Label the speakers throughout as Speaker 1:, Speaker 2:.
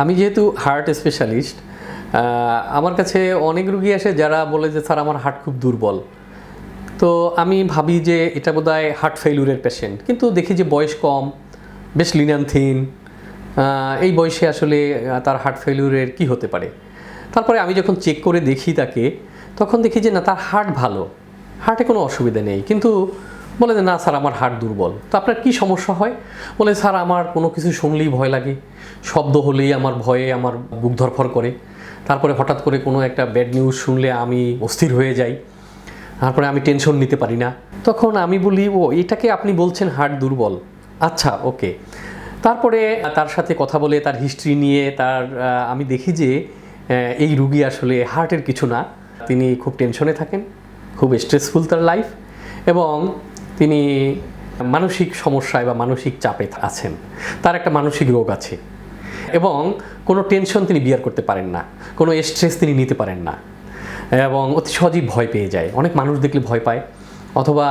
Speaker 1: আমি যেহেতু heart specialist আমার কাছে অনেক রুগী আসে যারা বলে যে, স্যার, আমার হার্ট খুব দুর্বল। তো আমি ভাবি যে, এটা বোধহয় হার্ট ফেইলুরের পেশেন্ট কিন্তু দেখি যে, বয়স কম, বেশ লিনানথিন এই বয়সে আসলে তার হার্ট ফেইলুরের কি হতে পারে? তারপরে আমি যখন চেক করে দেখি তাকে, তখন দেখি যে, না, তার হার্ট ভালো। হার্টে কোনো অসুবিধা নেই। কিন্তু বলে যে, না, স্যার, আমার হার্ট দুর্বল। তো আপনার কি সমস্যা হয়? বলে, স্যার, আমার কোনো কিছু শুনলেই ভয় লাগে। শব্দ হলেই আমার ভয়ে আমার বুক ধরফর করে। তারপরে হঠাৎ করে কোনো একটা ব্যাড নিউজ শুনলে আমি অস্থির হয়ে যাই। তারপরে আমি টেনশন নিতে পারি না। তখন আমি বলি, ও, এটাকে আপনি বলছেন হার্ট দুর্বল? আচ্ছা ওকে। তারপরে তার সাথে কথা বলে, তার হিস্ট্রি নিয়ে, তার আমি দেখি যে এই রুগী আসলে হার্টের কিছু না। তিনি খুব টেনশনে থাকেন, খুব স্ট্রেসফুল তার লাইফ এবং তিনি মানসিক সমস্যায় বা মানসিক চাপে আছেন। তার একটা মানসিক রোগ আছে এবং কোনো টেনশন তিনি বিয়ার করতে পারেন না, কোনো স্ট্রেস তিনি নিতে পারেন না এবং অতি সহজেই ভয় পেয়ে যায়। অনেক মানুষ দেখলে ভয় পায় অথবা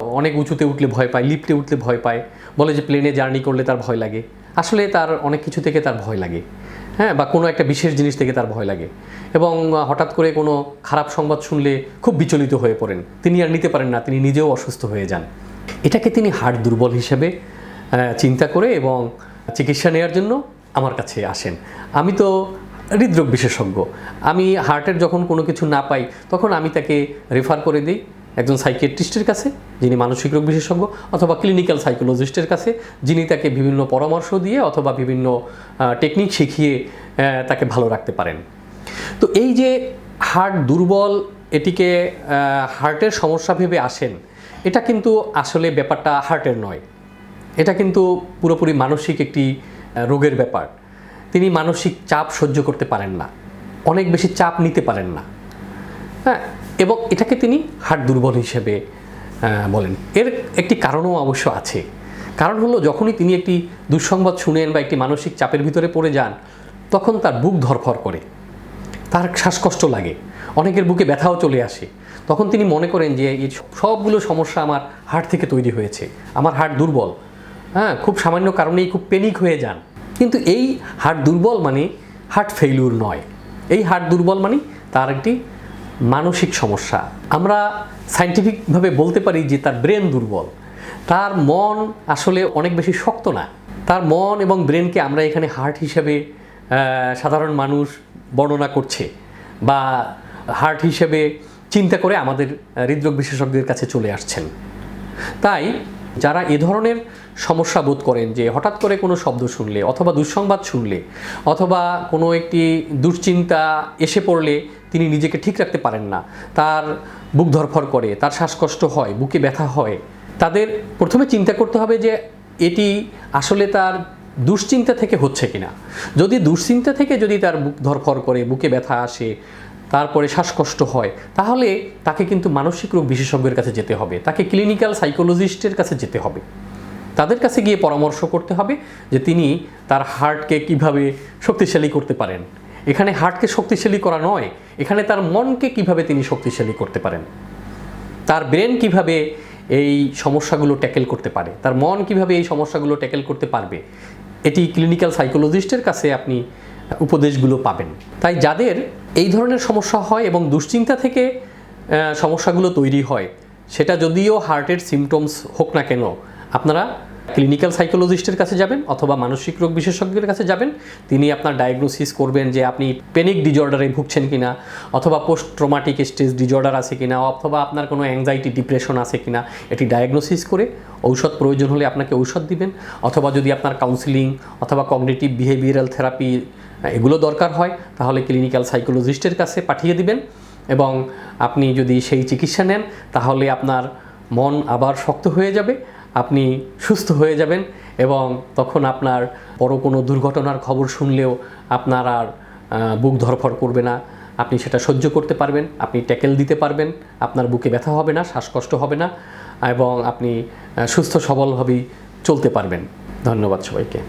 Speaker 1: অনেক উঁচুতে উঠলে ভয় পায়, লিফটে উঠলে ভয় পায়, বলে যে প্লেনে জার্নি করলে তার ভয় লাগে। আসলে তার অনেক কিছু থেকে তার ভয় লাগে। হ্যাঁ বা কোনো একটা বিশেষ জিনিস থেকে তার ভয় লাগে। এবং হঠাৎ করে কোনো খারাপ সংবাদ শুনলে খুব বিচলিত হয়ে পড়েন। তিনি আর নিতে পারেন না, তিনি নিজেও অসুস্থ হয়ে যান। এটাকে তিনি হার্ট দুর্বল হিসেবে চিন্তা করে এবং চিকিৎসা নেওয়ার জন্য আমার কাছে আসেন। আমি তো হৃদরোগ বিশেষজ্ঞ। আমি হার্টের যখন কোনো কিছু না পাই, তখন আমি তাকে রেফার করে দিই। একজন সাইকিয়াট্রিস্টের কাছে, যিনি মানসিক রোগ বিশেষজ্ঞ, অথবা ক্লিনিক্যাল সাইকোলজিস্টের কাছে, যিনি তাকে বিভিন্ন পরামর্শ দিয়ে অথবা বিভিন্ন টেকনিক শিখিয়ে তাকে ভালো রাখতে পারেন। তো এই যে হার্ট দুর্বল, এটিকে হার্টের সমস্যা ভেবে আসেন, এটা কিন্তু আসলে ব্যাপারটা হার্টের নয়। এটা কিন্তু পুরোপুরি মানসিক একটি রোগের ব্যাপার। তিনি মানসিক চাপ সহ্য করতে পারেন না। অনেক বেশি চাপ নিতে পারেন না। হ্যাঁ এবং এটাকে তিনি হার্ট দুর্বল হিসেবে বলেন। এর একটি কারণও অবশ্য আছে। কারণ হলো, যখনই তিনি একটি দুঃসংবাদ শুনেন বা একটি মানসিক চাপের ভিতরে পড়ে যান, তখন তার বুক ধরফর করে। তার শ্বাসকষ্ট লাগে। অনেকের বুকে ব্যথাও চলে আসে। তখন তিনি মনে করেন যে, এই সবগুলো সমস্যা আমার হার্ট থেকে তৈরি হয়েছে। আমার হার্ট দুর্বল। হ্যাঁ খুব সামান্য কারণেই খুব পেনিক হয়ে যান। কিন্তু এই হার্ট দুর্বল মানে হার্ট ফেইলুর নয়। এই হার্ট দুর্বল মানে তার একটি মানসিক সমস্যা। আমরা সাইন্টিফিকভাবে বলতে পারি যে তার ব্রেন দুর্বল। তার মন আসলে অনেক বেশি শক্ত না। তার মন এবং ব্রেনকে আমরা এখানে হার্ট হিসেবে সাধারণ মানুষ বর্ণনা করছে বা হার্ট হিসেবে চিন্তা করে আমাদের হৃদরোগ বিশেষজ্ঞদের কাছে চলে আসছেন। তাই যারা এ ধরনের সমস্যা বোধ করেন যে হঠাৎ করে কোনো শব্দ শুনলে অথবা দুঃসংবাদ শুনলে অথবা কোনো একটি দুশ্চিন্তা এসে পড়লে তিনি নিজেকে ঠিক রাখতে পারেন না। তার বুক ধরফর করে, তার শ্বাসকষ্ট হয়, বুকে ব্যথা হয়। তাদের প্রথমে চিন্তা করতে হবে যে, এটি আসলে তার দুশ্চিন্তা থেকে হচ্ছে কিনা। যদি দুশ্চিন্তা থেকে যদি তার বুক ধরফর করে, বুকে ব্যথা আসে, তারপরে শ্বাসকষ্ট হয়, তাহলে তাকে কিন্তু মানসিক রোগ বিশেষজ্ঞের কাছে যেতে হবে। তাকে ক্লিনিক্যাল সাইকোলজিস্টের কাছে যেতে হবে। তাদের কাছে গিয়ে পরামর্শ করতে হবে যে, তিনি তার হার্টকে কীভাবে শক্তিশালী করতে পারেন। এখানে হার্টকে শক্তিশালী করা নয়, এখানে তার মনকে কীভাবে তিনি শক্তিশালী করতে পারেন? তার ব্রেন কীভাবে এই সমস্যাগুলো ট্যাকেল করতে পারে? তার মন কীভাবে এই সমস্যাগুলো ট্যাকেল করতে পারবে? এটি ক্লিনিক্যাল সাইকোলজিস্টের কাছে আপনি উপদেশগুলো পাবেন। তাই যাদের এই ধরনের সমস্যা হয় এবং দুশ্চিন্তা থেকে সমস্যাগুলো তৈরি হয়, সেটা যদিও হার্টের সিমটমস হোক না কেন, আপনারা ক্লিনিক্যাল সাইকোলজিস্টের কাছে যাবেন অথবা মানসিক রোগ বিশেষজ্ঞের কাছে যাবেন। তিনি আপনার ডায়াগনোসিস করবেন যে আপনি পেনিক ডিজর্ডারে ভুগছেন কিনা, অথবা পোস্ট ট্রমাটিক স্ট্রেস ডিজর্ডার আছে কিনা, অথবা আপনার কোনো অ্যাংজাইটি ডিপ্রেশন আছে কিনা, এটি ডায়াগনোসিস করে ঔষধ প্রয়োজন হলে আপনাকে ঔষধ দিবেন। অথবা যদি আপনার কাউন্সিলিং অথবা কগনিটিভ বিহেভিয়ারাল থেরাপি এগুলো দরকার হয়, তাহলে ক্লিনিক্যাল সাইকোলজিস্টের কাছে পাঠিয়ে দিবেন। এবং আপনি যদি সেই চিকিৎসা নেন, তাহলে আপনার মন আবার শক্ত হয়ে যাবে। আপনি সুস্থ হয়ে যাবেন এবং তখন আপনার বড় কোনো দুর্ঘটনার খবর শুনলেও আপনার আর বুক ধরফর করবে না। আপনি সেটা সহ্য করতে পারবেন, আপনি ট্যাকেল দিতে পারবেন, আপনার বুকে ব্যথা হবে না, শ্বাসকষ্ট হবে না এবং আপনি সুস্থ সবলভাবেই চলতে পারবেন। ধন্যবাদ সবাইকে।